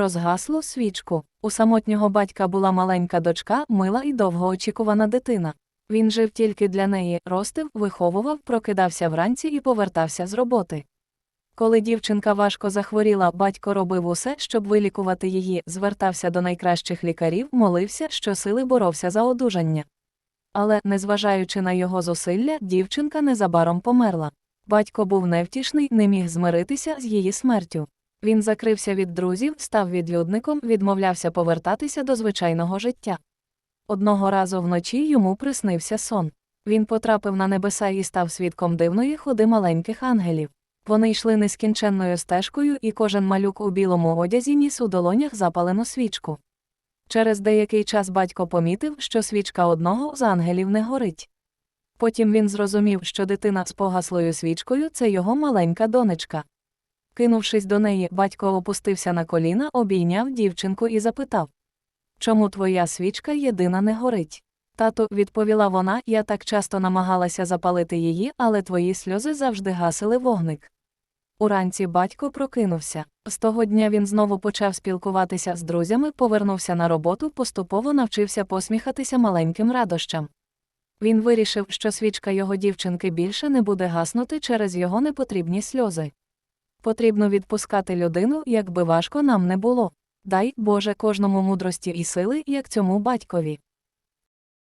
про згаслу свічку. У самотнього батька була маленька дочка, мила і довгоочікувана дитина. Він жив тільки для неї, ростив, виховував, прокидався вранці і повертався з роботи. Коли дівчинка важко захворіла, батько робив усе, щоб вилікувати її, звертався до найкращих лікарів, молився, щосили боровся за одужання. Але, незважаючи на його зусилля, дівчинка незабаром померла. Батько був невтішний, не міг змиритися з її смертю. Він закрився від друзів, став відлюдником, відмовлявся повертатися до звичайного життя. Одного разу вночі йому приснився сон. Він потрапив на небеса і став свідком дивної ходи маленьких ангелів. Вони йшли нескінченною стежкою, і кожен малюк у білому одязі ніс у долонях запалену свічку. Через деякий час батько помітив, що свічка одного з ангелів не горить. Потім він зрозумів, що дитина з погаслою свічкою це його маленька донечка. Кинувшись до неї, батько опустився на коліна, обійняв дівчинку і запитав Чому твоя свічка єдина не горить? Тату, відповіла вона, я так часто намагалася запалити її, але твої сльози завжди гасили вогник. Уранці батько прокинувся. З того дня він знову почав спілкуватися з друзями, повернувся на роботу, поступово навчився посміхатися маленьким радощам. Він вирішив, що свічка його дівчинки більше не буде гаснути через його непотрібні сльози. Потрібно відпускати людину, якби важко нам не було. Дай, Боже, кожному мудрості і сили, як цьому батькові.